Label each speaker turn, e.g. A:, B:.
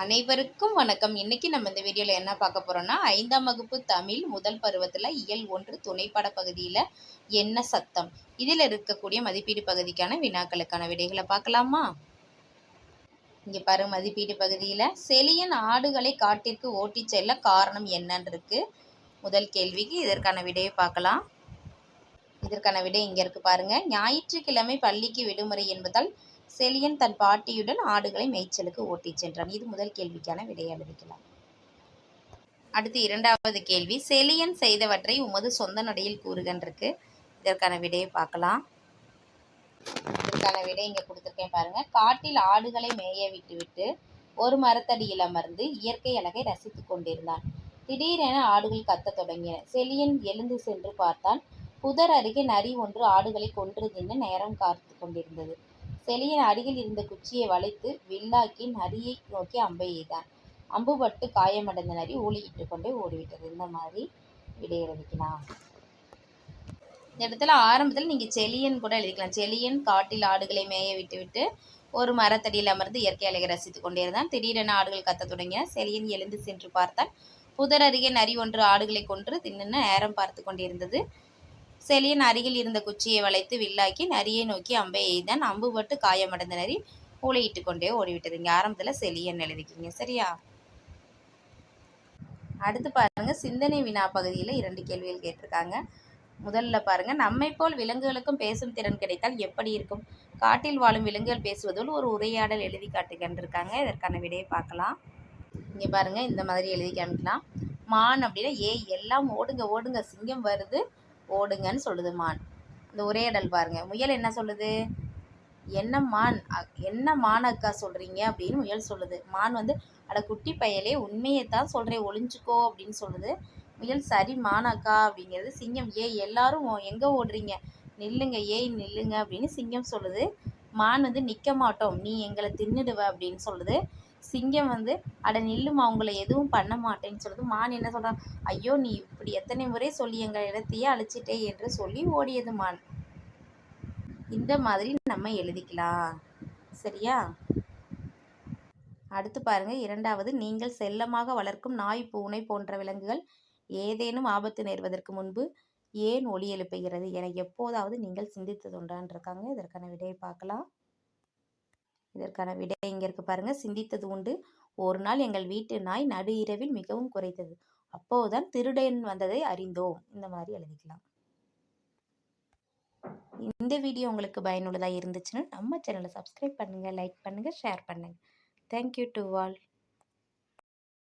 A: அனைவருக்கும் வணக்கம். இன்னைக்கு நம்ம இந்த வீடியோவில் என்ன பார்க்க போறோம்னா ஐந்தாம் வகுப்பு தமிழ் முதல் பருவத்தில் இயல் ஒன்று துணைப்பட பகுதியில் என்ன சத்தம்? இதில் இருக்கக்கூடிய மதிப்பீடு பகுதிக்கான வினாக்களுக்கான விடைகளை பார்க்கலாமா? இங்கே பாரு மதிப்பீடு பகுதியில் செலியன் ஆடுகளை காட்டிற்கு ஓட்டி செல்ல காரணம் என்னன்னு இருக்கு. முதல் கேள்விக்கு இதற்கான விடையை பார்க்கலாம். இதற்கான விடை இங்கே இருக்கு பாருங்க. ஞாயிற்றுக்கிழமை பள்ளிக்கு விடுமுறை என்பதால் செலியன் தன் பாட்டியுடன் ஆடுகளை மேய்ச்சலுக்கு ஓட்டிச் சென்றான். இது முதல் கேள்விக்கான விடையை எழுதிக்கலாம் அடுத்து இரண்டாவது கேள்வி. செலியன் செய்தவற்றை உமது சொந்த நடையில் கூறுகன்றிருக்கு. இதற்கான விடையை பார்க்கலாம். இதற்கான விடை இங்கே கொடுத்துருக்கேன் பாருங்க. காட்டில் ஆடுகளை மேய விட்டுவிட்டு ஒரு மரத்தடியில் அமர்ந்து இயற்கை அழகை ரசித்துக் கொண்டிருந்தான். திடீரென ஆடுகள் கத்தத் தொடங்கின. செலியன் எழுந்து சென்று பார்த்தான். புதர் அருகே நரி ஒன்று ஆடுகளை கொன்று தின்னு நேரம் காத்து கொண்டிருந்தது. செலியின் அருகில் இருந்த குச்சியை வளைத்து வில்லாக்கி நரியை நோக்கி அம்பை எய்தான். அம்புபட்டு காயமடைந்த நரி ஊழியிட்டு கொண்டே ஓடிவிட்டது. இந்த மாதிரி விடை இந்த இடத்துல ஆரம்பத்தில் நீங்கள் செலியன் கூட எழுதிக்கலாம். செலியன் காட்டில் ஆடுகளை மேய விட்டுவிட்டு ஒரு மரத்தடியில் அமர்ந்து இயற்கை அழகை ரசித்துக் கொண்டிருந்தான் திடீரென ஆடுகள் கத்த தொடங்கின செலியன் எழுந்து சென்று பார்த்தான் புதர் அருகே நரி ஒன்று ஆடுகளை கொன்று தின்னு நேரம் பார்த்து கொண்டிருந்தது. செலியன் அருகில் இருந்த குச்சியை வளைத்து வில்லாக்கி நரியை நோக்கி அம்பை எய்தான். அம்புபட்டு காயமடைந்த நரி ஊழையிட்டு கொண்டே ஓடிவிட்டது. இங்கே ஆரம்பத்தில் செலியன் எழுதிக்கிங்க சரியா? அடுத்து பாருங்க சிந்தனை வினா பகுதியில் இரண்டு கேள்விகள் கேட்டிருக்காங்க. முதல்ல பாருங்க நம்மை போல் விலங்குகளுக்கும் பேசும் திறன் கிடைத்தால் எப்படி இருக்கும்? காட்டில் வாழும் விலங்குகள் பேசுவதில் ஒரு உரையாடல் எழுதி காட்டுகின்றிருக்காங்க. இதற்கான விடையை பார்க்கலாம். இங்கே பாருங்க இந்த மாதிரி எழுதி காமிக்கலாம். மான் அப்படின்னா ஏ எல்லாம் ஓடுங்க ஓடுங்க சிங்கம் வருது. ஓடுங்கன்னு சொல்லுது மான். அந்த உரையாடல் பாருங்க. முயல் என்ன சொல்லுது? என்ன மான்? என்ன மான் அக்கா சொல்கிறீங்க அப்படின்னு முயல் சொல்லுது. மான் வந்து அட குட்டி பயலே உண்மையை தான் சொல்கிறேன் ஒளிஞ்சுக்கோ அப்படின்னு சொல்லுது. முயல் சரி மான் அக்கா அப்படிங்கிறது சிங்கம். ஏ எல்லாரும் எங்கே ஓடுறீங்க? நில்லுங்க ஏய் நில்லுங்க அப்படின்னு சிங்கம் சொல்லுது. மான் வந்து நிற்க மாட்டோம் நீ எங்களை தின்னுடுவ அப்படின்னு சொல்லுது. சிங்கம் வந்து அட நில்லுமா உங்களை எதுவும் பண்ண மாட்டேன்னு சொல்லுது மான் என்ன சொல்கிறான் ஐயோ நீ இப்படி எத்தனை முறை சொல்லி எங்கள் இடத்தையே அழிச்சிட்டே என்று சொல்லி ஓடியது மான். இந்த மாதிரி நம்ம எழுதிக்கலாம். சரியா? அடுத்து பாருங்க. இரண்டாவது நீங்கள் செல்லமாக வளர்க்கும் நாய் பூனை போன்ற விலங்குகள் ஏதேனும் ஆபத்து நேர்வதற்கு முன்பு ஏன் ஒலி எழுப்புகிறது? என எப்போதாவது நீங்கள் சிந்தித்ததுண்டான் இருக்காங்க. இதற்கான விடையை பார்க்கலாம். இதற்கான விடை இங்கே இருக்கு பாருங்க. சிந்தித்தது உண்டு. ஒரு நாள் எங்கள் வீட்டு நாய் நடு இரவில் மிகவும் குறைத்தது. அப்போதுதான் திருடன் வந்ததை அறிந்தோம். இந்த மாதிரி எழுதிக்கலாம். இந்த வீடியோ உங்களுக்கு பயனுள்ளதாக இருந்துச்சுன்னா நம்ம சேனலை சப்ஸ்கிரைப் பண்ணுங்கள் லைக் பண்ணுங்கள் ஷேர் பண்ணுங்கள் தேங்க்யூ டு ஆல்